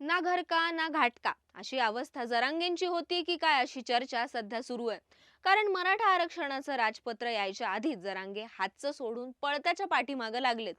ना घर का ना घाटका. अशी अवस्था जरांगेंची होती की काय अशी चर्चा सध्या सुरू आहे? कारण मराठा आरक्षणाचं राजपत्र यायच्या आधीच जरांगे हातचं सोडून पळत्याच्या पाठीमागं लागलेत.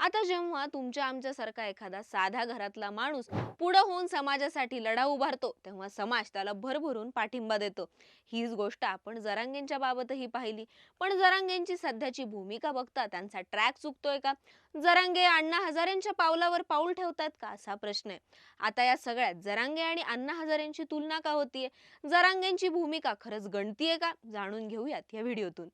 आता जेव्हा तुमच्या आमच्यासारखा एखादा साधा घरातला माणूस पुढं होऊन समाजासाठी लढा उभारतो तेव्हा समाज त्याला भरभरून पाठिंबा देतो. हीच गोष्ट आपण जरांगेंच्या बाबतही पाहिली. पण जरांगेंची सध्याची भूमिका बघता त्यांचा ट्रॅक चुकतोय का? जरांगे अण्णा हजारेंच्या पावलावर पाऊल ठेवतात का असा प्रश्न आहे. आता या सगळ्यात जरांगे आणि अण्णा हजारेंची तुलना का होतीये? जरांगेंची भूमिका खरंच गणतीये का? जाणून घेऊयात या व्हिडिओतून.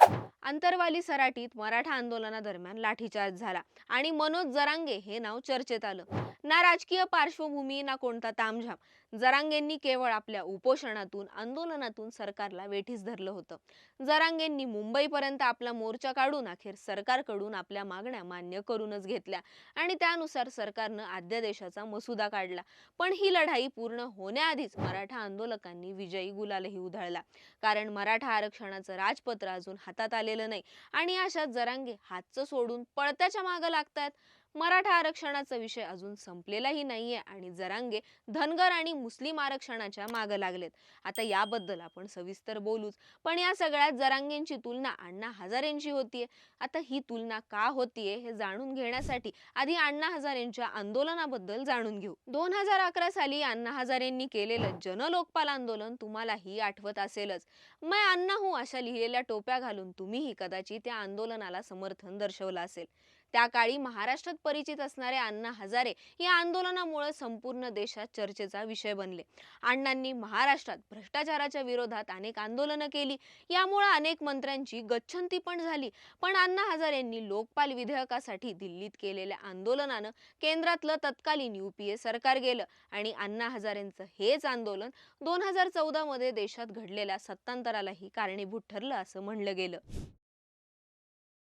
अंतरवाली सराटीत मराठा आंदोलनादरम्यान लाठीचार्ज झाला आणि मनोज जरांगे हे नाव चर्चेत आलं. ना राजकीय पार्श्वभूमी ना कोणता तामझाम. जरांगेंनी केवळ आपल्या उपोषणातून आंदोलनातून सरकारला वेठीस धरलं होतं. जरांगेंनी मुंबईपर्यंत आपला मोर्चा काढून अखेर सरकारकडून आपल्या मागण्या मान्य करूनच घेतल्या आणि त्यानुसार सरकारनं अध्यादेशाचा मसुदा काढला. पण ही लढाई पूर्ण होण्याआधीच मराठा आंदोलकांनी विजयी गुलालही उधळला. कारण मराठा आरक्षणाचं राजपत्र अजून हातात आलेलं नाही आणि अशात जरांगे हातचं सोडून पळत्याच्या मागं लागतात मराठा आरक्षणाचा विषय अजून संपलेलाही नाहीये आणि जरांगे धनगर आणि मुस्लिम आरक्षणाच्या मागं लागलेत. आता याबद्दल आपण सविस्तर बोलूच. पण या सगळ्यात जरांगेंची तुलना अण्णा हजारेंची होतीये. आता ही तुलना का होतीये हे जाणून घेण्यासाठी आधी अण्णा हजारेंच्या आंदोलनाबद्दल जाणून घेऊ. दोन हजार अकरा साली अण्णा हजारेंनी केलेलं जनलोकपाल आंदोलन तुम्हालाही आठवत असेलच. मै अण्णा हूं अशा लिहिलेल्या टोप्या घालून तुम्हीही कदाचित त्या आंदोलनाला समर्थन दर्शवलं असेल. त्या काळी महाराष्ट्रात परिचित असणारे अण्णा हजारे या आंदोलनामुळे संपूर्ण देशात चर्चेचा विषय बनले. अण्णांनी महाराष्ट्रात भ्रष्टाचाराच्या विरोधात अनेक आंदोलनं केली. यामुळे अनेक मंत्र्यांची गच्छंती पण झाली. पण अण्णा हजारेंनी लोकपाल विधेयकासाठी दिल्लीत केलेल्या आंदोलनानं केंद्रातलं तत्कालीन युपीए सरकार गेलं. आणि अण्णा हजारेंचं हेच आंदोलन दोन हजार चौदा मध्ये देशात घडलेल्या सत्तांतरालाही कारणीभूत ठरलं असं म्हणलं गेलं.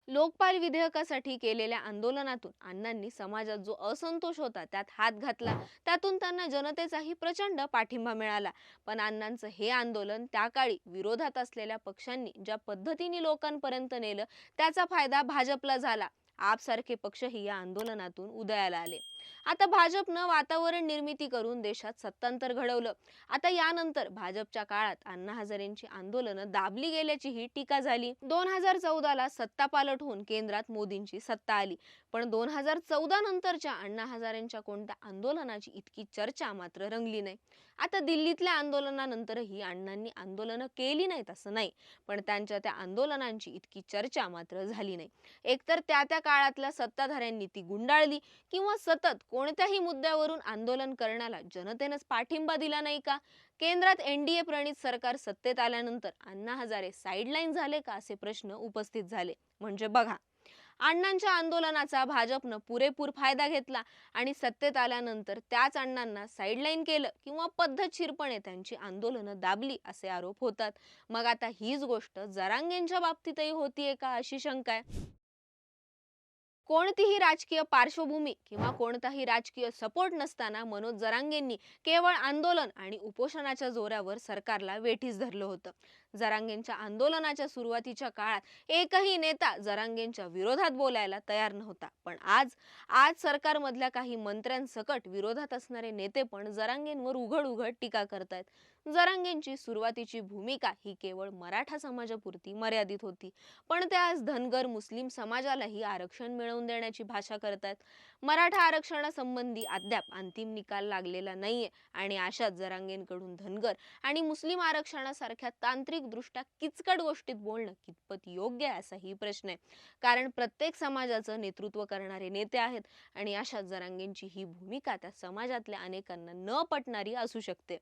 लोकपाल विधेयकासाठी केलेल्या आंदोलनातून अण्णांनी समाजात जो असंतोष होता त्यात हात घातला. त्यातून त्यांना जनतेचाही प्रचंड पाठिंबा मिळाला. पण अण्णांचं हे आंदोलन त्या काळी विरोधात असलेल्या पक्षांनी ज्या पद्धतीने लोकांपर्यंत नेलं त्याचा फायदा भाजपला झाला. आपसारखे पक्षही या आंदोलनातून उदयाला आले. आता भाजपनं वातावरण निर्मिती करून देशात सत्तांतर घडवलं. आता यानंतर भाजपच्या काळात अण्णा हजारेंची आंदोलनं दाबली गेल्याची ही टीका झाली. दोन हजार चौदाला सत्ता पालट होऊन केंद्रात मोदींची सत्ता आली. पण दोन हजार चौदा नंतरच्या अण्णा हजारेंच्या कोणत्या आंदोलनाची इतकी चर्चा मात्र रंगली नाही. आता दिल्लीतल्या आंदोलनानंतरही अण्णांनी आंदोलनं केली नाहीत असं नाही. पण त्यांच्या त्या आंदोलनांची इतकी चर्चा मात्र झाली नाही. एकतर त्या त्या काळातल्या सत्ताधाऱ्यांनी ती गुंडाळली किंवा सतत राज्यात कोणत्याही मुद्द्यावरून आंदोलन करण्याला जनतेनंच पाठिंबा दिला नाही का? केंद्रात एनडीए प्रणित सरकार सत्तेत आल्यानंतर अण्णा हजारे साईडलाईन झाले का असे प्रश्न उपस्थित झाले. म्हणजे बघा अण्णांच्या आंदोलनाचा भाजपनं पुरेपूर फायदा घेतला आणि सत्तेत आल्यानंतर त्याच अण्णांना साईडलाईन केलं किंवा पद्धतशीरपणे त्यांची आंदोलनं दाबली असे आरोप होतात. मग आता हीच गोष्ट जरांगेंच्या बाबतीतही होतीये का अशी शंका आहे? कोणतीही राजकीय पार्श्वभूमी किंवा कोणताही राजकीय सपोर्ट नसताना मनोज जरांगेंनी केवळ आंदोलन आणि उपोषणाच्या जोरावर सरकारला वेठीस धरलं होतं. जरांगेंच्या आंदोलनाच्या सुरुवातीच्या काळात एकही नेता जरांगेंच्या विरोधात बोलायला तयार नव्हता. पण आज आज सरकारमधल्या काही मंत्र्यांसकट विरोधात असणारे नेते पण जरांगेंवर उघड उघड टीका करतायत. जरांगेंची सुरुवातीची भूमिका ही केवळ मराठा समाजापुरती मर्यादित होती. पण ते आज धनगर मुस्लिम समाजालाही आरक्षण मिळवून देण्याची भाषा करतात मराठा आरक्षणासंबंधी अद्याप अंतिम निकाल लागलेला नाहीये आणि अशाच जरांगेंकडून धनगर आणि मुस्लिम आरक्षणासारख्या तांत्रिक दृष्ट्या किचकट गोष्टीत बोलणं कितपत योग्य आहे असाही प्रश्न आहे. कारण प्रत्येक समाजाचं नेतृत्व करणारे नेते आहेत आणि अशा जरांगेंची ही भूमिका त्या समाजातल्या अनेकांना न पटणारी असू शकते.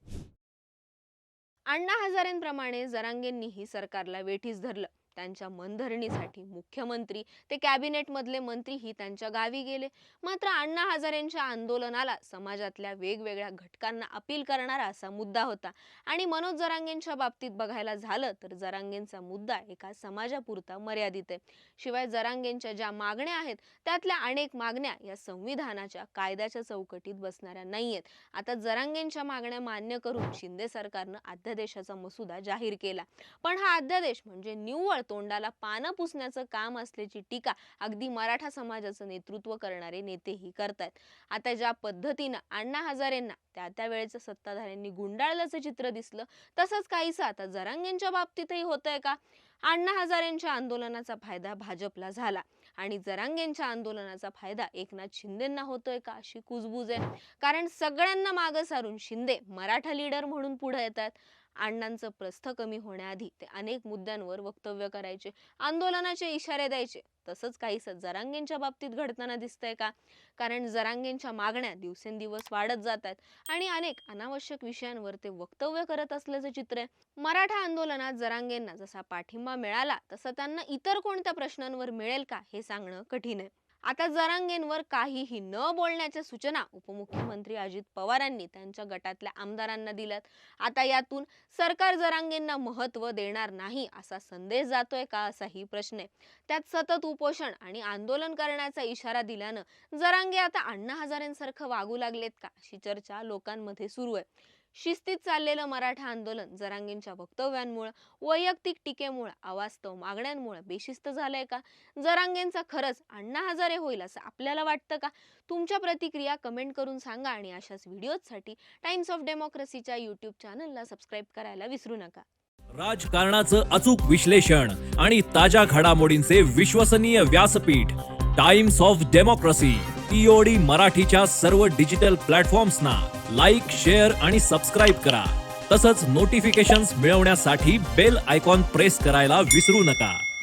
अण्णा हजारेंप्रमाणे जरांगेंनीही सरकारला वेठीस धरलं. त्यांच्या मनधरणीसाठी. मुख्यमंत्री ते कॅबिनेटमधले मंत्रीही त्यांच्या गावी गेले. मात्र अण्णा हजारेंच्या आंदोलनाला समाजातल्या वेगवेगळ्या घटकांना अपील करणारा असा मुद्दा होता. आणि मनोज जरांगेंच्या बाबतीत बघायला झालं तर जरांगेंचा मुद्दा एका समाजापुरता मर्यादित आहे. शिवाय जरांगेंच्या ज्या मागण्या आहेत त्यातल्या अनेक मागण्या या संविधानाच्या कायद्याच्या चौकटीत बसणाऱ्या नाहीयेत. आता जरांगेंच्या मागण्या मान्य करून शिंदे सरकारनं अध्यादेशाचा मसुदा जाहीर केला. पण हा अध्यादेश म्हणजे निव्वळ तोंडाला पानं पुसण्याचं काम असल्याची टीका अगदी मराठा समाजाचं नेतृत्व करणारे नेतेही करतात. आता ज्या पद्धतीनं अण्णा हजारेंना त्या त्या वेळेच्या सत्ताधाऱ्यांनी गुंडाळल्याचं चित्र दिसलं तसंच काहीसं आता जरांगेंच्या बाबतीतही होतंय का? अण्णा हजारेंच्या आंदोलनाचा फायदा भाजपला झाला आणि जरांगेंच्या आंदोलनाचा फायदा एकनाथ शिंदेंना होतोय का अशी कुजबूज आहे. कारण सगळ्यांना मागं सारून शिंदे मराठा लीडर म्हणून पुढे येतात. अण्णांचं प्रस्थ कमी होण्याआधी ते अनेक मुद्द्यांवर वक्तव्य करायचे. आंदोलनाचे इशारे द्यायचे. तसंच काहीसं जरांगेंच्या बाबतीत घडताना दिसतंय का? कारण जरांगेंच्या मागण्या दिवसेंदिवस वाढत जात आहेत आणि अनेक अनावश्यक विषयांवर ते वक्तव्य करत असल्याचं चित्र आहे. मराठा आंदोलनात जरांगेंना जसा पाठिंबा मिळाला तसा त्यांना इतर कोणत्या प्रश्नांवर मिळेल का हे सांगणं कठीण आहे. आता जरांगेंवर काहीही न बोलण्याच्या सूचना उपमुख्यमंत्री अजित पवारांनी त्यांच्या गटातल्या आमदारांना दिल्यात. आता यातून सरकार जरांगेंना महत्त्व देणार नाही असा संदेश जातोय का असाही प्रश्न आहे. त्यात सतत उपोषण आणि आंदोलन करण्याचा इशारा दिल्यानं जरांगे आता अण्णा हजारेंसारखं वागू लागलेत का अशी चर्चा लोकांमध्ये सुरू आहे. शिस्तीत चाललेलं मराठा आंदोलन जरांगेंच्या वक्तव्यांमुळे वैयक्तिक टीकेमुळे अवास्तव मागण्यांमुळे बेशिस्त झालंय का? जरांगेंचा खरंच अण्णा हजारे होईल असं आपल्याला वाटतं का? तुमच्या प्रतिक्रिया कमेंट करून सांगा आणि अशाच व्हिडिओजसाठी टाइम्स ऑफ डेमोक्रेसीच्या यूट्यूब चॅनलला सबस्क्राईब करायला विसरू नका. राजकारणाचं अचूक विश्लेषण आणि ताज्या घडामोडींचे विश्वसनीय व्यासपीठ टाइम्स ऑफ डेमोक्रेसी टीओडी मराठीच्या सर्व डिजिटल प्लॅटफॉर्म्सना. लाईक शेअर आणि सबस्क्राईब करा. तसंच नोटिफिकेशन्स मिळवण्यासाठी बेल आयकॉन प्रेस करायला विसरू नका.